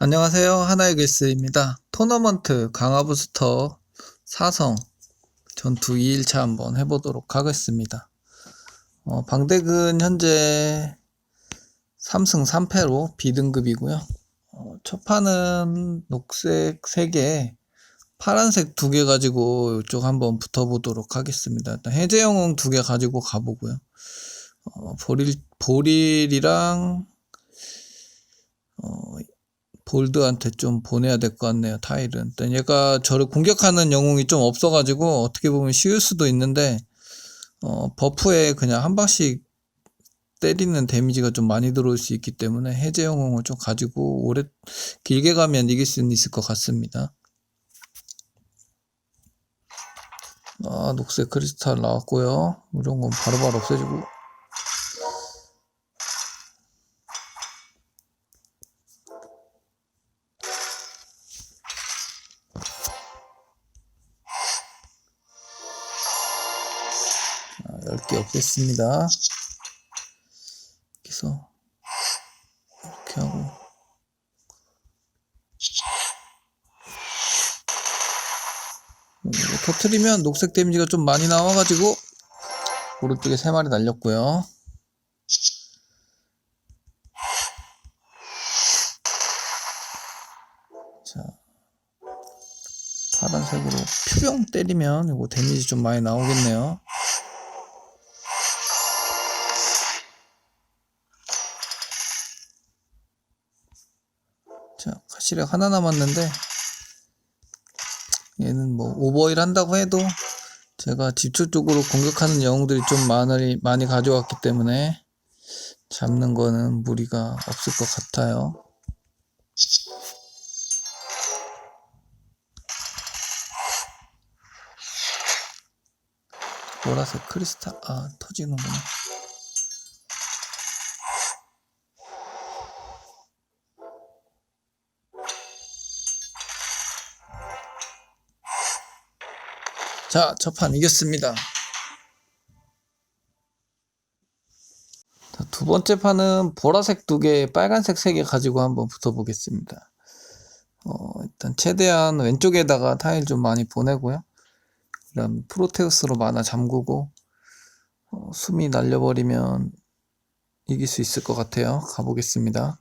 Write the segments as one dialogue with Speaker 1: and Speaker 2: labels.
Speaker 1: 안녕하세요. 하나의 글스입니다. 토너먼트 강화 부스터 4성 전투 2일차 한번 해보도록 하겠습니다. 어, 방덱은 현재 3승 3패로 B등급이고요. 어, 첫 판은 녹색 3개, 파란색 2개 가지고 이쪽 한번 붙어보도록 하겠습니다. 일단 해제 영웅 2개 가지고 가보고요. 어, 보릴, 보릴이랑 어, 볼드한테 좀 보내야 될 것 같네요, 타일은. 얘가 저를 공격하는 영웅이 좀 없어가지고 어떻게 보면 쉬울 수도 있는데, 어, 버프에 그냥 한 방씩 때리는 데미지가 좀 많이 들어올 수 있기 때문에 해제 영웅을 좀 가지고 오래, 길게 가면 이길 수는 있을 것 같습니다. 아, 녹색 크리스탈 나왔고요. 이런 건 바로바로 없애주고. 10개 없앴습니다. 여기서 이렇게 하고 이거 터트리면 녹색 데미지가 좀 많이 나와가지고 오른쪽에 3마리 날렸고요. 자, 파란색으로 퓨병 때리면 이거 데미지 좀 많이 나오겠네요. 자, 가시력 하나 남았는데 얘는 뭐 오버일 한다고 해도 제가 집중적으로 공격하는 영웅들이 좀 많이 많이 가져왔기 때문에 잡는 거는 무리가 없을 것 같아요. 보라색 크리스탈 아 터지는구나. 자, 첫판 이겼습니다. 자, 두 번째 판은 보라색 두 개, 빨간색 세 개 가지고 한번 붙어보겠습니다. 어, 일단 최대한 왼쪽에다가 타일 좀 많이 보내고요. 그다음 프로테우스로 만화 잠그고 어, 숨이 날려버리면 이길 수 있을 것 같아요. 가보겠습니다.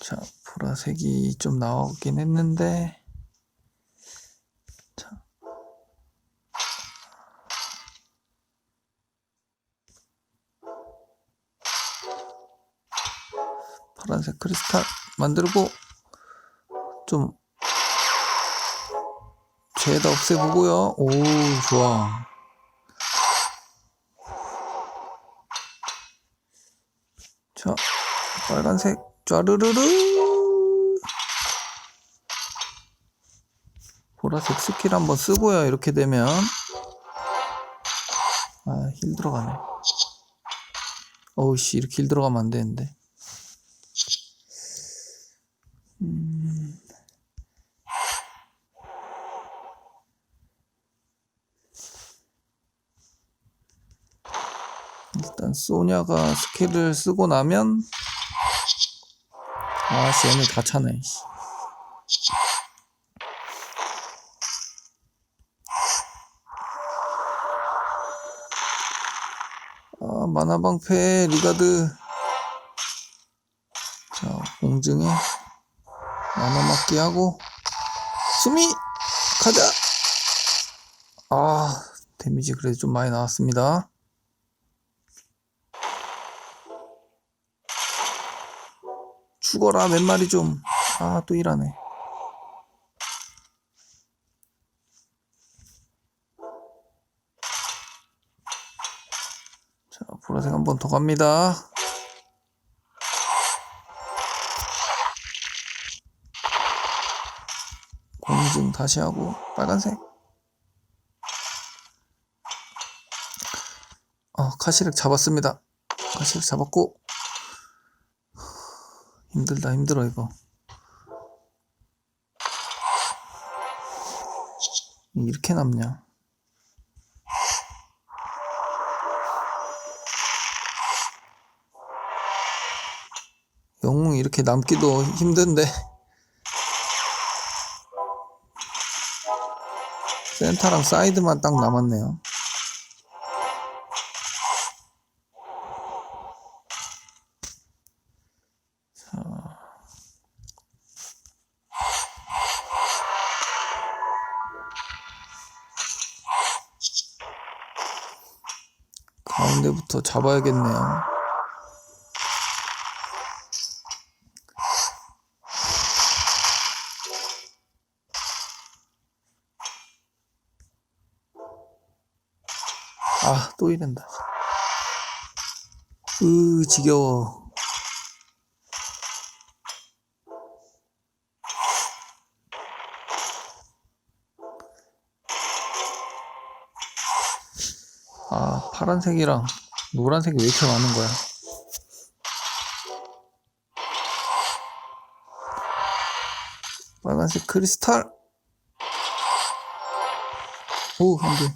Speaker 1: 자, 보라색이 좀 나오긴 했는데 파란색 크리스탈 만들고 좀 죄다 없애보고요. 오, 좋아. 자, 빨간색 쫘르르르. 보라색 스킬 한번 쓰고요. 이렇게 되면 아, 힐 들어가네. 어우씨, 이렇게 힐 들어가면 안 되는데. 일단 소냐가 스킬을 쓰고 나면 아씨 얘네 다 차네. 씨. 아 만화방패 리가드. 자 공증에 만화 맞기 하고. 수미! 가자! 아 데미지 그래도 좀 많이 나왔습니다 죽어라 몇 마리 좀. 아, 또 일하네. 자, 보라색 한 번 더 갑니다. 공증 다시 하고 빨간색. 어, 카시렉 잡았습니다. 카시렉 잡았고 힘들다 힘들어 이거 이렇게 남냐 영웅이 이렇게 남기도 힘든데. 센터랑 사이드만 딱 남았네요. 가운데부터 잡아야겠네요. 아, 또 이른다. 으, 지겨워. 아, 파란색이랑 노란색이 왜 이렇게 많은 거야? 빨간색 크리스탈. 오, 안 돼.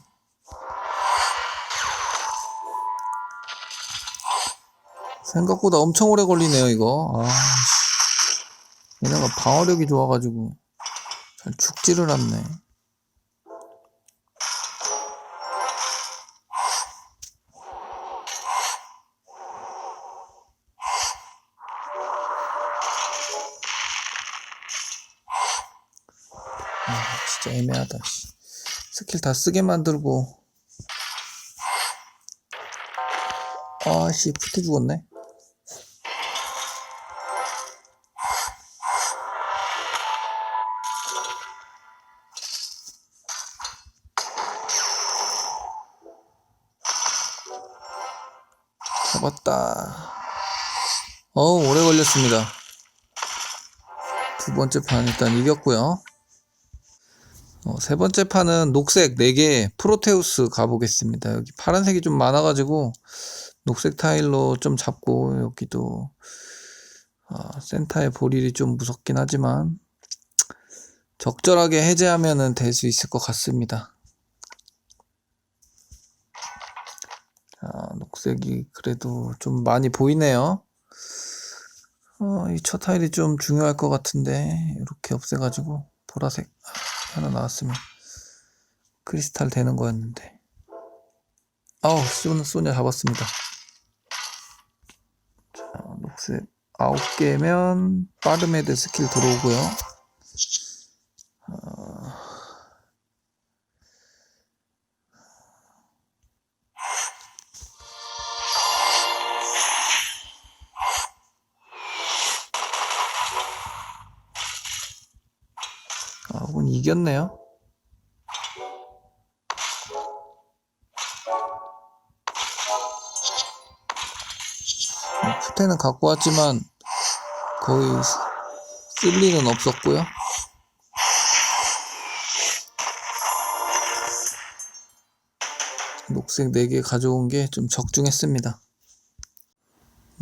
Speaker 1: 생각보다 엄청 오래 걸리네요, 이거. 아, 씨. 얘네가 방어력이 좋아가지고 잘 죽지를 않네. 애매하다. 씨. 스킬 다 쓰게 만들고. 아씨, 붙어 죽었네. 잡았다. 어우, 오래 걸렸습니다. 두 번째 판 일단 이겼고요. 어, 세 번째 판은 녹색 4개 프로테우스 가보겠습니다. 여기 파란색이 좀 많아가지고 녹색 타일로 좀 잡고 여기도 아, 센터의 보릴이 좀 무섭긴 하지만 적절하게 해제하면은 될수 있을 것 같습니다. 자, 녹색이 그래도 좀 많이 보이네요. 어, 이 첫 타일이 좀 중요할 것 같은데 이렇게 없애가지고 보라색 아, 하나 나왔으면 크리스탈 되는 거였는데. 아우 소냐, 소냐 잡았습니다. 자 녹색 9개면 빠르메드 스킬 들어오고요 이겼네요. 어, 푸테는 갖고 왔지만 거의 쓸 일은 없었고요. 녹색 4개 가져온 게 좀 적중했습니다.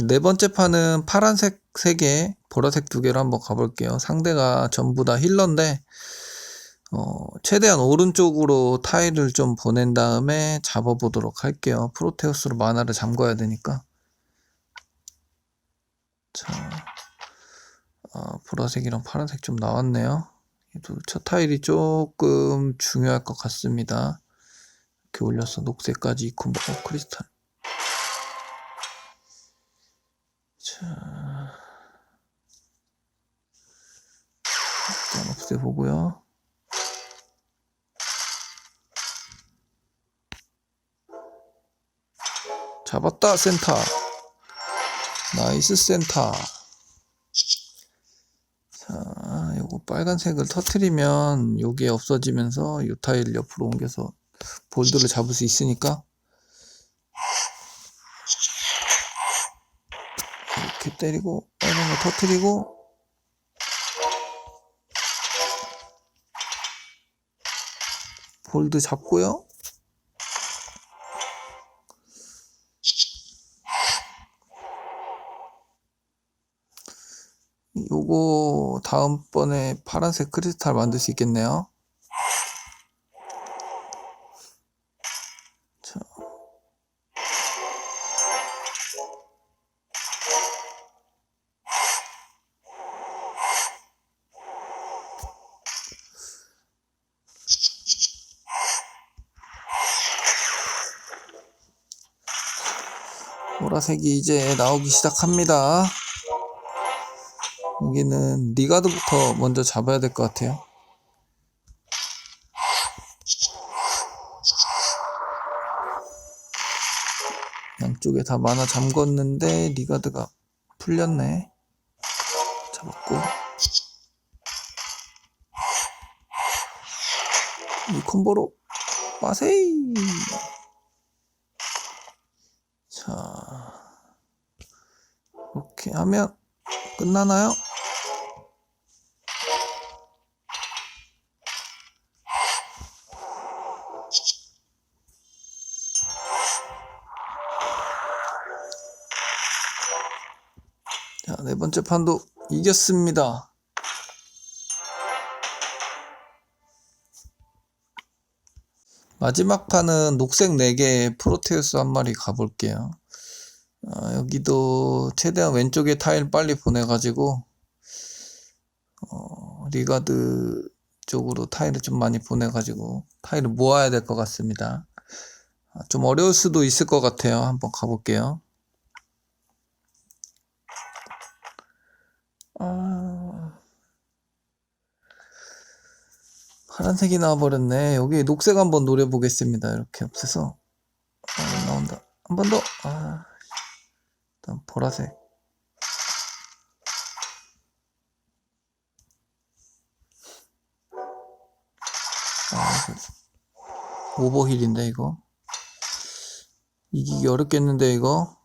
Speaker 1: 네 번째 판은 파란색 3개, 보라색 2개로 한번 가볼게요. 상대가 전부 다 힐러인데, 어, 최대한 오른쪽으로 타일을 좀 보낸 다음에 잡아보도록 할게요. 프로테우스로 만화를 잠궈야 되니까. 자, 아, 보라색이랑 파란색 좀 나왔네요. 첫 타일이 조금 중요할 것 같습니다. 이렇게 올려서 녹색까지 입고, 어, 크리스탈. 자, 일단 없애보고요. 잡았다 센터. 나이스 센터. 자 요거 빨간색을 터트리면 요게 없어지면서 요 타일 옆으로 옮겨서 볼드를 잡을 수 있으니까 이렇게 때리고 빨간 거 터트리고 볼드 잡고요 요거 다음번에 파란색 크리스탈 만들 수 있겠네요. 자. 보라색이 이제 나오기 시작합니다. 여기는 리가드부터 먼저 잡아야 될 것 같아요. 양쪽에 다 만화 잠궜는데 리가드가 풀렸네. 잡았고. 이 콤보로 빠세이. 자, 이렇게 하면 끝나나요? 네 번째 판도 이겼습니다. 마지막 판은 녹색 4개 프로테우스 한 마리 가볼게요. 아, 여기도 최대한 왼쪽에 타일 빨리 보내가지고, 어, 리가드 쪽으로 타일을 좀 많이 보내가지고, 타일을 모아야 될 것 같습니다. 아, 좀 어려울 수도 있을 것 같아요. 한번 가볼게요. 아, 파란색이 나와버렸네. 여기 녹색 한번 노려보겠습니다. 이렇게 없애서. 아, 나온다. 한 번 더. 아, 일단 보라색. 아, 오버힐인데, 이거. 이기기 어렵겠는데, 이거.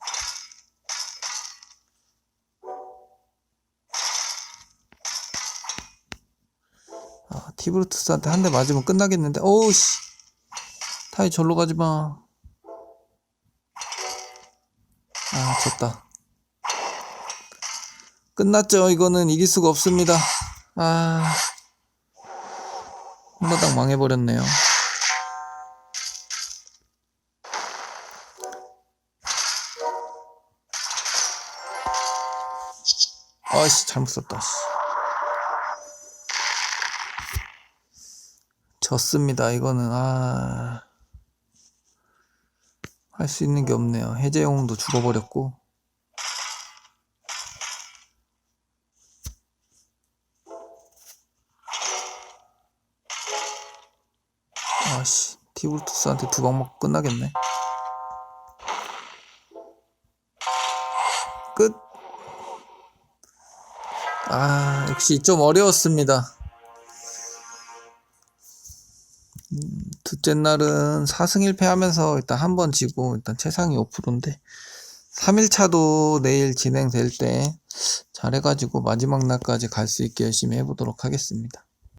Speaker 1: 티브루투스한테 한 대 맞으면 끝나겠는데. 오우, 씨. 타이 절로 가지 마. 아, 졌다. 끝났죠. 이거는 이길 수가 없습니다. 아. 한바닥 망해버렸네요. 아씨, 잘못 썼다, 졌습니다. 이거는 아. 할 수 있는 게 없네요. 해제 영웅도 죽어버렸고. 아씨, 티브루투스한테 두 방 맞고 끝나겠네. 끝. 아, 역시 좀 어려웠습니다. 둘째 날은 4승 1패 하면서 일단 한 번 지고 일단 최상위 5%인데 3일차도 내일 진행될 때 잘해가지고 마지막 날까지 갈 수 있게 열심히 해보도록 하겠습니다.